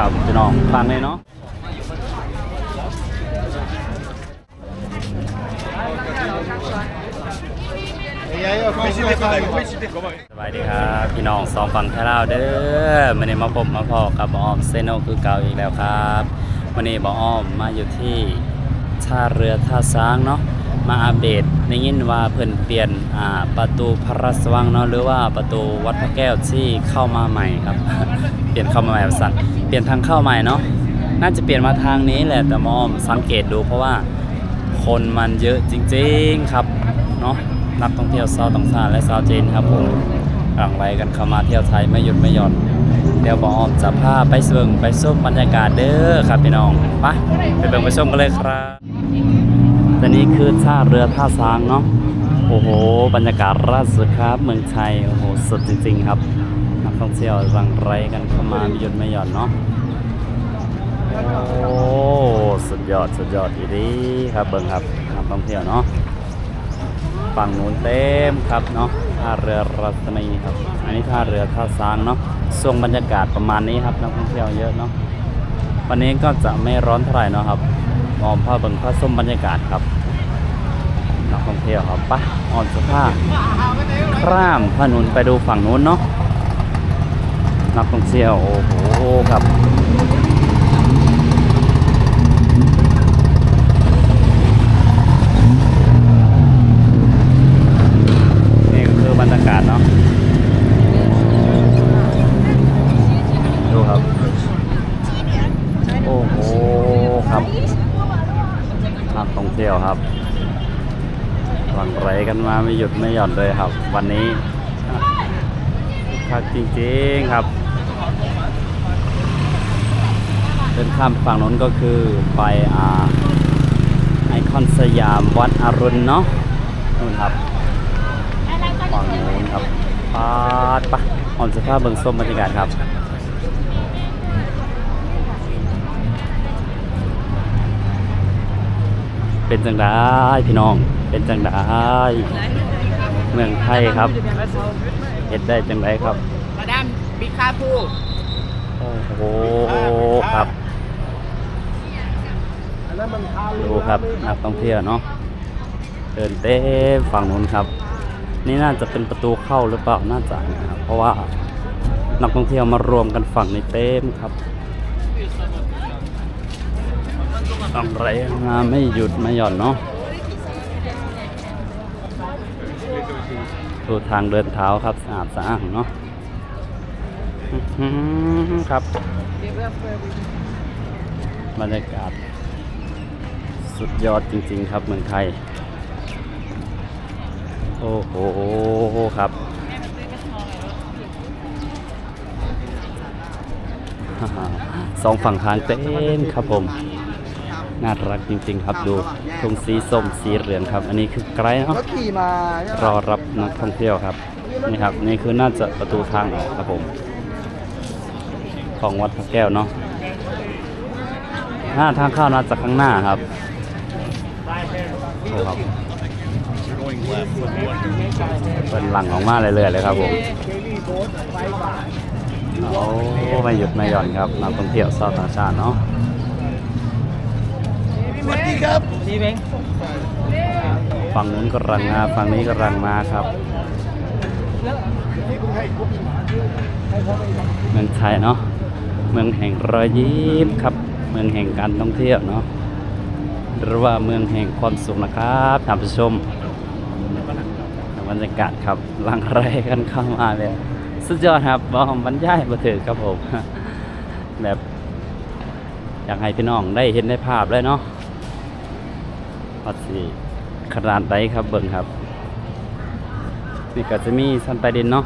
กับพี่น้องฟังเลยเนาะสบายดีครับพี่น้องสองฝั่งไทยลาวเด้อวันนี้มาพบมาพอกับบออมเซโนคือเก่าอีกแล้วครับวันนี้บออมมาอยู่ที่ท่าเรือท่าช้างเนาะ มาอัปเดตในยินว่าเพิ่นเปลี่ยนอ่าประตูพระราชวังเนาะหรือว่าประตูวัดพระแก้วที่เข้ามาใหม่ครับ เปลี่ยนเข้ามาใหม่แบบสั่นเปลี่ยนทางเข้าใหม่เนาะน่าจะเปลี่ยนมาทางนี้แหละแต่มอมสังเกตดูเพราะว่าคนมันเยอะจริงๆครับเนาะนักท่องเที่ยวชาวต่างชาติและชาวจีนครับผมหลั่งไหลกันเข้ามาเที่ยวไทยไม่หยุดไม่หย่อนเดี๋ยวบอมจะพาไปเบิ่งไปส้มบรรยากาศเด้อครับพี่น้องไปไปเบิ่งไปส้มกันเลยครับ ตอนนี้คือท่าเรือท่าช้างเนาะโอ้โห บรรยากาศราชครับ เมืองไทยโอ้โหสุดจริง ๆ ครับนักท่องเที่ยวรังไรกันเข้ามาไม่หยุดไม่หย่อนเนาะโอ้สุดยอดสุดยอดอีดีครับเบิ่งครับนักท่องเที่ยวเนาะฝั่งนู้นเต็มครับเนาะท่าเรือรัตนีครับ อันนี้ท่าเรือท่าช้างเนาะทรงบรรยากาศประมาณนี้ครับนักท่องเที่ยวเยอะเนาะวันนี้ก็จะไม่ร้อนเท่าไหร่เนาะครับ มองผ้าเบิ่งผ้าส้มบรรยากาศครับนักท่องเที่ยวครับปะออนสภาพข้ามถนนไปดูฝั่งนู้นเนาะนักท่องเที่ยวโอ้โหครับ นี่ก็คือบรรยากาศเนาะ ดูครับ โอ้โห ครับนักท่องเที่ยวครับหลังไหล กันมาไม่หยุดไม่หย่อนเลยครับ วันนี้คักจริงๆครับเป็นข้ามฝั่งนู้นก็คือไปอ่าไอคอนสยามวัดอรุณเนาะนู่นครับฝั่งนู้นครับปาดปะออนสภาพเบิงส้มบรรยากาศครับเป็นจังได้พี่น้อง เป็นจังได้เมืองไทยครับเฮ็ดได้จังไดครับมาดามบิ๊กคาพูโอ้โหครับดูครับนักท่องเที่ยวเนาะเดินเต้มฝั่งนู้นครับ นี่น่าจะเป็นประตูเข้าหรือเปล่าน่าจะนะครับเพราะว่านักท่องเที่ยวมารวมกันฝั่งนี้เต็มครับต้องไรมาไม่หยุดไม่หย่อนเนาะ ดูทางเดินเท้าครับสะอาดสะอ้านเนาะครับบรรยากาศ สุดยอดจริง ๆ ครับเมืองไทย โอ้โหครับสองฝั่งทางเต็มครับผม น่ารักจริง ๆ ครับดูธงสีส้มสีเหลืองครับ อันนี้คือไกด์เนาะก็ขี่มารอรับนักท่องเที่ยวครับนี่ครับนี่คือน่าจะประตูทางออกครับผมของวัดพระแก้วเนาะหน้าทางเข้าน่าจะข้างหน้าครับโอ้ครับเป็นหลังออกมาเรื่อยๆเลยครับผมโอ้ไม่หยุดไม่หย่อนครับนักท่องเที่ยวชาวต่างชาติเนาะ สวัสดีครับพี่เบ้งฝั่งนู้นก็รังมาฝั่งนี้ก็รังมาครับเมืองไทยเนาะเมืองแห่งรอยยิ้มครับ เมืองแห่งการท่องเที่ยวเนาะหรือว่าเมืองแห่งความสุขนะครับท่านผู้ชมบรรยากาศครับลังไรกันเข้ามาเลยสุดยอดครับบอมบรรยายมาถือครับผมแบบอยากให้พี่น้องได้เห็นได้ภาพเลยเนาะ ว่าสิขนาดใดครับเบิ่งครับ นี่ก็จะมีสันใต้ดินเนาะ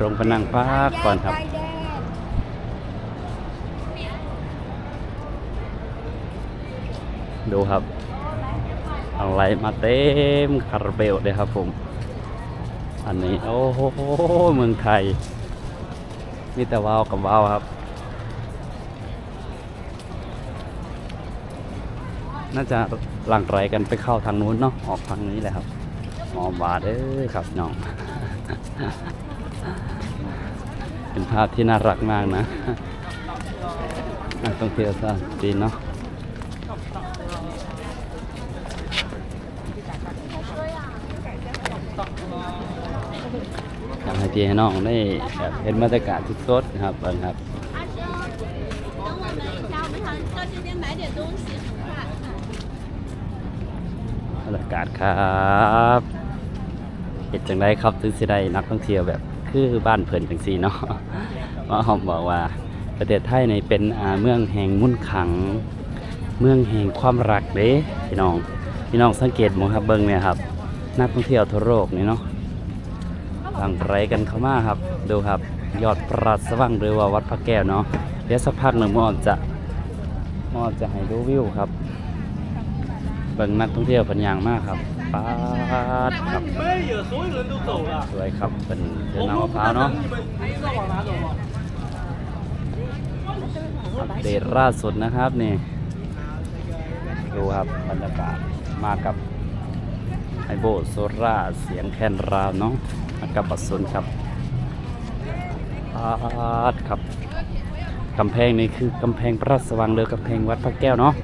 ลงไปนั่งพักก่อนครับ ดูครับ อะไรมาเต็มคาราเบลเลยครับผม อันนี้ โอ้โหเมืองไทยมีแต่ว้าวกับว้าวครับ น่าจะ หลังไรกันไปเข้าทางนู้นเนาะออกทางนี้แหละครับมองบาดเอ้ยครับน้อง เป็นภาพที่น่ารักมากนะนักท่องเที่ยวซะจีนเนาะอยากให้พี่ให้น้องได้เห็นบรรยากาศสดๆนะครับเบิ่งครับ บรรยากาศครับเห็นจังไดครับถึงสิได้นักท่องเที่ยวแบบคือบ้านเพลินจังซี่เนาะว่าหอมบอกว่าประเทศไทยในเป็นเมืองแห่งมุ่นขัง เมืองแห่งความรักเด้พี่น้องพี่น้องสังเกตหมครับเบิ่งเนี่ยครับ นักท่องเที่ยวทั่วโลกนี่เนาะทางไรกันเข้ามาครับ ดูครับยอดปราสว่างหรือว่าวัดพระแก้วเนาะเดี๋ยวสักพักหนึ่งมอจะมอจะให้ดูวิวครับ เบิ่งนักท่องเที่ยวเป็นอย่างมากครับป๊าดครับ สวยครับเป็นเดินน้ำมะพร้าวเนาะอัปเดตล่าสุดนะครับนี่ ดูครับบรรยากาศมากับไอโบโซราเสียงแคนราเนาะมากับปัสสุนครับป๊าดครับกำแพงนี่คือกำแพงพระราชวังเรือกำแพงวัดพระแก้วเนาะ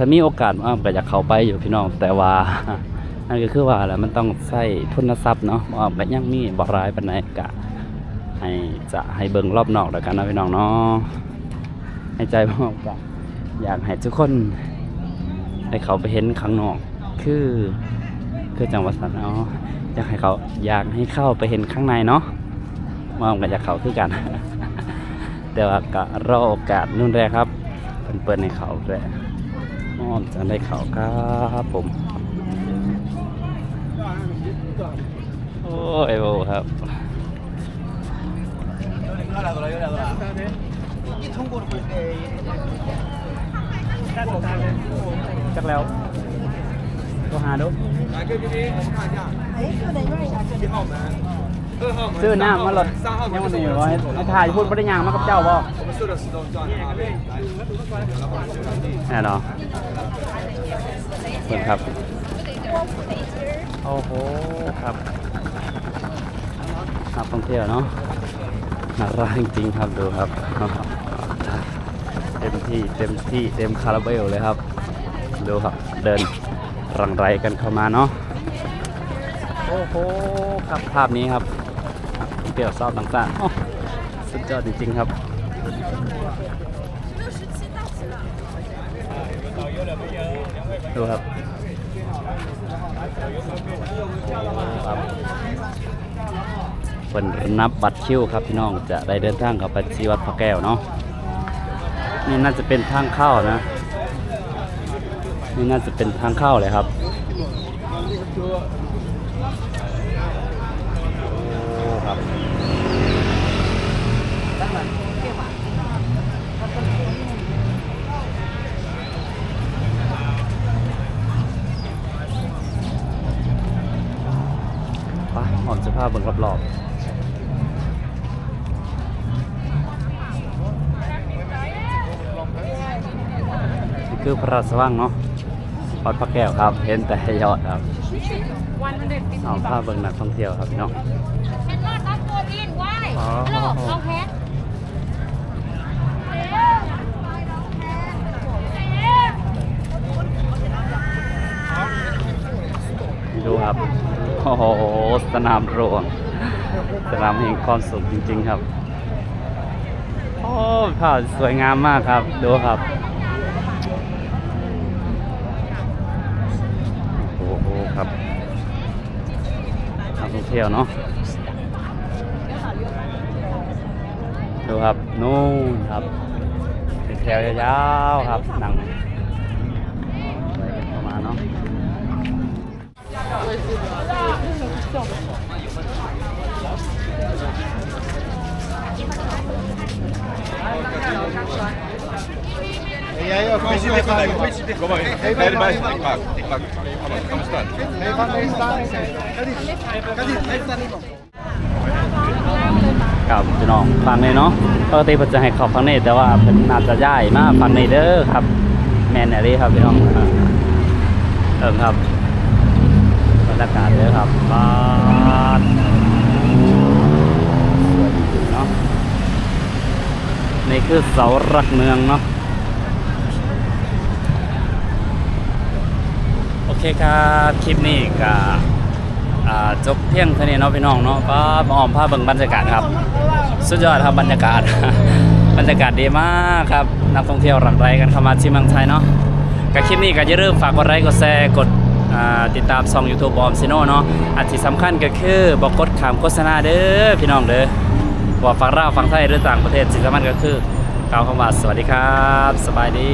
ถ้ามีโอกาสอ้อมก็อยากเข้าไปอยู่พี่น้องแต่ว่านั่นก็คือว่าแหละมันต้องใช้ทุนทรัพย์เนาะอ้อมก็ยังมีบ่ร้ายปานใดกะให้จะให้เบิ่งรอบนอกแล้วกันนะพี่น้องเนาะให้ใจพ่อกะอยากให้ทุกคนให้เขาไปเห็นข้างนอก คือคือจังหวัดสันเนาะอยากให้เขาอยากให้เข้าไปเห็นข้างในเนาะอ้อมก็อยากเขาคือกัน แต่ว่าก็รอโอกาสนู่นแรกครับเพิ่นเปิดให้เขาแหละ อ้อมจะได้เขาครับผม โอ้ยโบครับจักแล้วโทรหาดู ซื้อน้ำมาหลดยังมันอยู่ไว้ให้ถ่ายพูดบริยางมากับเจ้าบ่แน่เนาะเปิดครับ โอ้โห ครับนักท่องเที่ยวเนาะน่ารักจริงๆครับดูครับเต็มที่เต็มที่เต็มคาราเบลเลยครับ ดูครับเดินรังไรกันเข้ามาเนาะโอ้โหครับภาพนี้ครับ นักท่องเที่ยวชอบต่างๆโอ้สุดยอดจริงๆครับดูครับครับเป็นนับบัตรคิวครับพี่น้องจะได้เดินทางกับไปที่วัดพระแก้วเนาะนี่น่าจะเป็นทางเข้านะ นี่น่าจะเป็นทางเข้าเลยครับ คือพระราชวังเนาะวัดพระแก้วครับ เห็นแต่ยอดครับเอาภาพเบิ่งนักท่องเที่ยวครับพี่น้องเห็นรอดรับตัวบินวอ๋อโลกเราแพ้ดูครับ โอ้โห สนามหลวงสนามแห่งความสุขจริง ๆ ครับ โอ้ภาพสวยงามมากครับ ดูครับ โอ้โห ครับนักท่อง เที่ยวเนาะดูครับนู่นครับเป็นแถวยาวๆครับหนังปกันเข้ามาเนาะ E aí, eu conheci de colega, conheci de Kom maar, Hey, nee, de maar- meisje, ik maak, ik maak, kom maar staan. Nee, van deze staan. Kan niet, kan niet, hij staat niet op. กับพี่น้องฟังเลยเนาะปกติเพิ่นจะให้เขาฟังเนี้แต่ว่าเพิ่นน่าจะย้ายมากฟังเนี้เด้อครับ แมนอะไรครับพี่น้องเอิงครับบรรยากาศเด้อครับบ้านสวยจริงเนาะนี่คือเสาหลักเมืองเนาะโอ เคครับ คลิปนี้ก็จบเพียงเท่านี้เนาะพี่น้องเนาะก็มาออมภาพเบิ่งบรรยากาศครับ สุดยอดครับบรรยากาศ บรรยากาศดีมากครับ นักท่องเที่ยวหลั่งไหลกันเข้ามาที่เมืองไทยเนาะกับคลิปนี้ก็อย่าลืมฝากกดไลค์กดแชร์กดติดตามช่อง YouTube บอมซิโนเนาะอันที่สำคัญก็คือบอกกดขามโฆษณาเด้อพี่น้องเด้อว่าฝั่งลาวฝั่งไทยหรือต่างประเทศสิ่งสำคัญก็คือ กล่าวคำว่าสวัสดีครับ สบายดี